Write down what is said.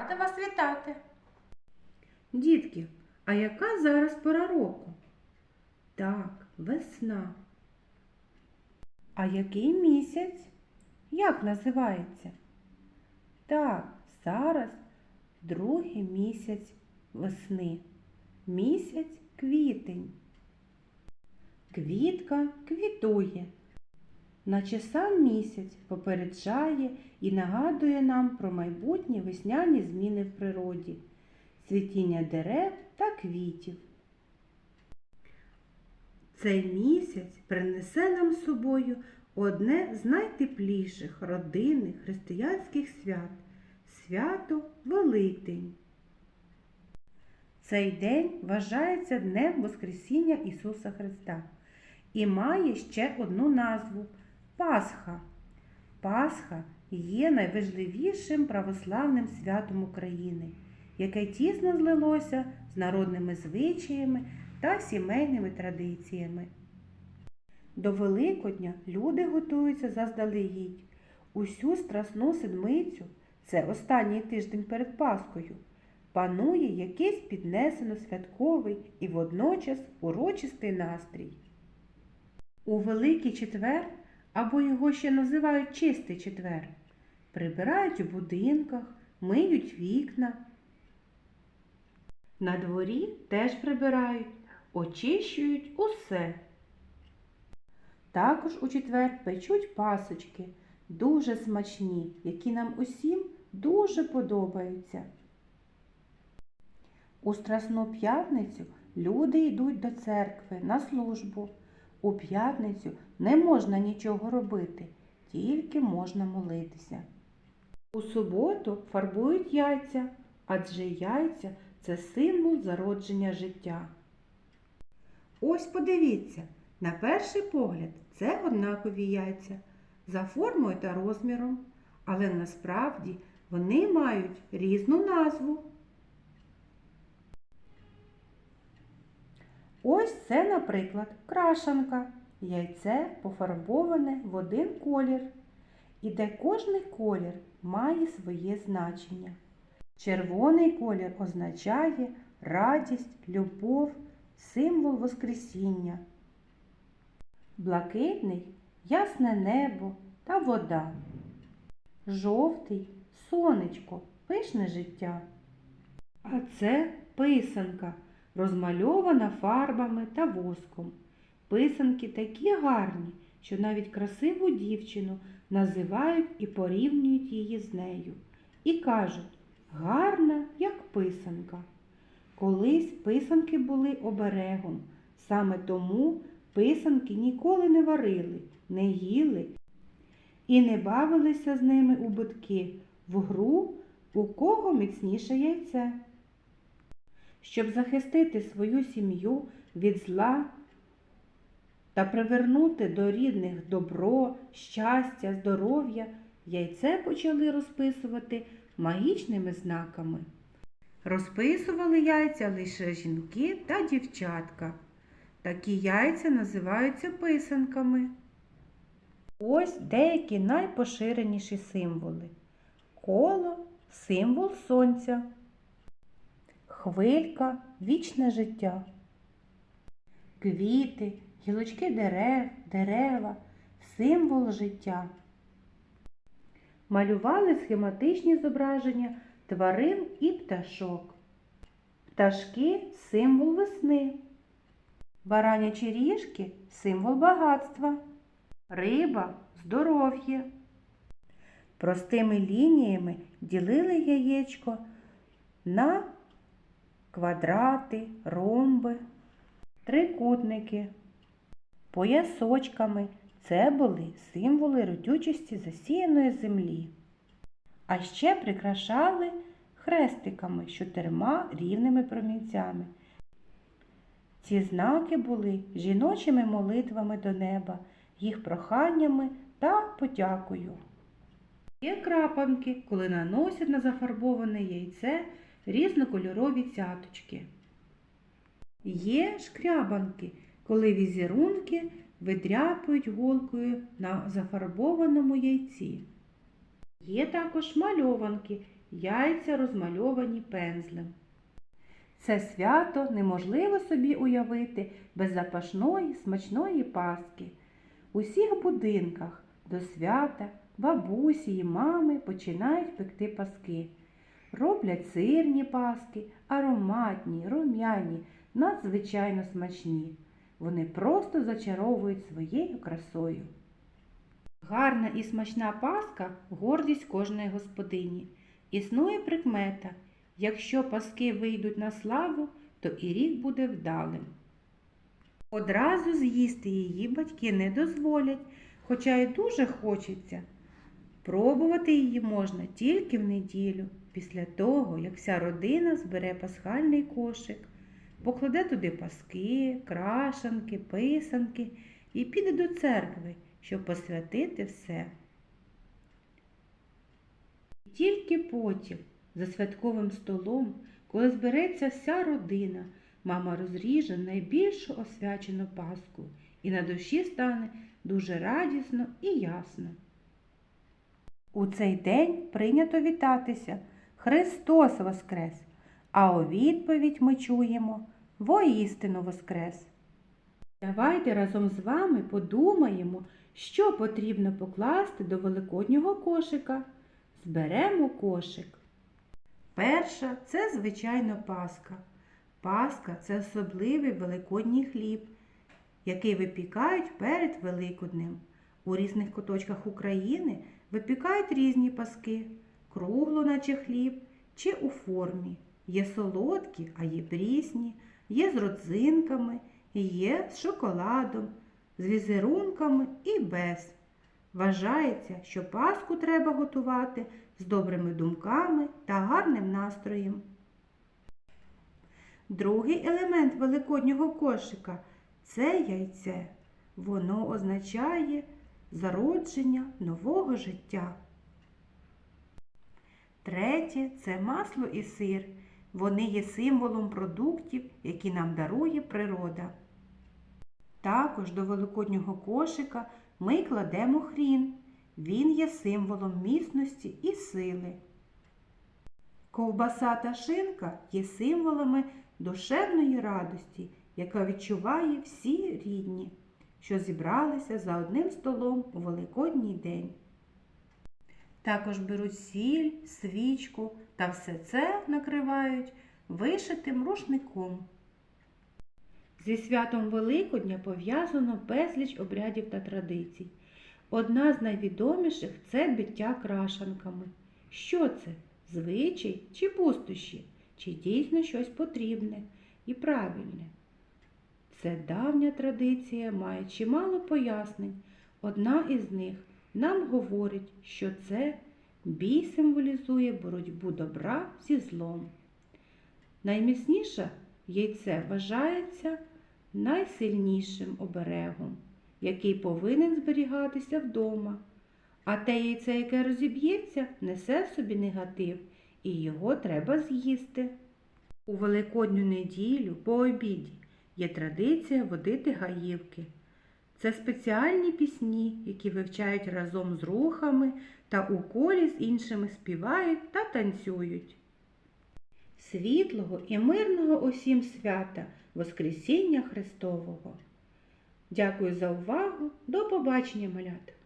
Рада вас вітати. Дітки, а яка зараз пора року? Так, весна. А який місяць? Як називається? Так, зараз другий місяць весни. Місяць квітень. Квітка квітує. Наче сам місяць попереджає і нагадує нам про майбутні весняні зміни в природі цвітіння дерев та квітів. Цей місяць принесе нам з собою одне з найтепліших родинних християнських свят свято Великдень. Цей день вважається Днем Воскресіння Ісуса Христа і має ще одну назву Пасха. Пасха є найважливішим православним святом України яке тісно злилося з народними звичаями та сімейними традиціями. До Великодня люди готуються заздалегідь. Усю страсну седмицю, це останній тиждень перед Паскою, панує якийсь піднесено святковий і водночас урочистий настрій. У Великий четвер, або його ще називають Чистий четвер, прибирають у будинках, миють вікна, на дворі теж прибирають, очищують усе. Також у четвер печуть пасочки, дуже смачні, які нам усім дуже подобаються. У Страсну п'ятницю люди йдуть до церкви на службу. У п'ятницю не можна нічого робити, тільки можна молитися. У суботу фарбують яйця, адже яйця це символ зародження життя. Ось подивіться, на перший погляд це однакові яйця за формою та розміром, але насправді вони мають різну назву. Ось це, наприклад, крашанка. Яйце пофарбоване в один колір, і де кожний колір має своє значення. Червоний колір означає радість, любов, символ Воскресіння. Блакитний ясне небо та вода. Жовтий сонечко, пишне життя. А це писанка, розмальована фарбами та воском. Писанки такі гарні, що навіть красиву дівчину називають і порівнюють її з нею. І кажуть, гарна, як писанка. Колись писанки були оберегом, саме тому писанки ніколи не варили, не їли і не бавилися з ними у битки в гру, у кого міцніше яйце. Щоб захистити свою сім'ю від зла та привернути до рідних добро, щастя, здоров'я, яйце почали розписувати магічними знаками. Розписували яйця лише жінки та дівчатка. Такі яйця називаються писанками. Ось деякі найпоширеніші символи. Коло символ сонця. Хвилька вічне життя. Квіти, гілочки дерев, дерева символ життя. Малювали схематичні зображення тварин і пташок. Пташки символ весни. Баранячі ріжки символ багатства. Риба здоров'я. Простими лініями ділили яєчко на квадрати, ромби, трикутники. Поясочками це були символи родючості засіяної землі. А ще прикрашали хрестиками з чотирма рівними промінцями. Ці знаки були жіночими молитвами до неба, їх проханнями та подякою. Є крапанки, коли наносять на зафарбоване яйце різнокольорові цяточки. Є шкрябанки, коли візерунки видряпують голкою на зафарбованому яйці. Є також мальованки, яйця розмальовані пензлем. Це свято неможливо собі уявити без запашної смачної паски. У всіх будинках до свята бабусі і мами починають пекти паски. Роблять сирні паски, ароматні, рум'яні, надзвичайно смачні. Вони просто зачаровують своєю красою. Гарна і смачна паска гордість кожної господині. Існує прикмета. Якщо паски вийдуть на славу, то і рік буде вдалим. Одразу з'їсти її батьки не дозволять, хоча й дуже хочеться. Пробувати її можна тільки в неділю, після того, як вся родина збере пасхальний кошик, покладе туди паски, крашанки, писанки і піде до церкви, щоб посвятити все. І тільки потім, за святковим столом, коли збереться вся родина, мама розріже найбільшу освячену паску, і на душі стане дуже радісно і ясно. У цей день прийнято вітатися Христос Воскрес, а у відповідь ми чуємо Воістину Воскрес. Давайте разом з вами подумаємо, що потрібно покласти до великоднього кошика. Зберемо кошик. Перша це, звичайно, паска. Паска це особливий великодній хліб, який випікають перед Великоднем. У різних куточках України випікають різні паски, кругло, наче хліб, чи у формі. Є солодкі, а є прісні, є з родзинками, є з шоколадом, з візерунками і без. Вважається, що паску треба готувати з добрими думками та гарним настроєм. Другий елемент великоднього кошика це яйце. Воно означає зародження нового життя. Третє це масло і сир. Вони є символом продуктів, які нам дарує природа. Також до великоднього кошика ми кладемо хрін. Він є символом міцності і сили. Ковбаса та шинка є символами душевної радості, яка відчуває всі рідні, що зібралися за одним столом у Великодній день. Також беруть сіль, свічку та все це накривають вишитим рушником. Зі святом Великодня пов'язано безліч обрядів та традицій. Одна з найвідоміших це биття крашанками. Що це? Звичай чи пустощі, чи дійсно щось потрібне і правильне? Це давня традиція має чимало пояснень. Одна із них нам говорить, що це бій символізує боротьбу добра зі злом. Найміцніше яйце вважається найсильнішим оберегом, який повинен зберігатися вдома. А те яйце, яке розіб'ється, несе собі негатив, і його треба з'їсти. У Великодню неділю по обіді є традиція водити гаївки. Це спеціальні пісні, які вивчають разом з рухами та у колі з іншими співають та танцюють. Світлого і мирного усім свята Воскресіння Христового! Дякую за увагу! До побачення, малята!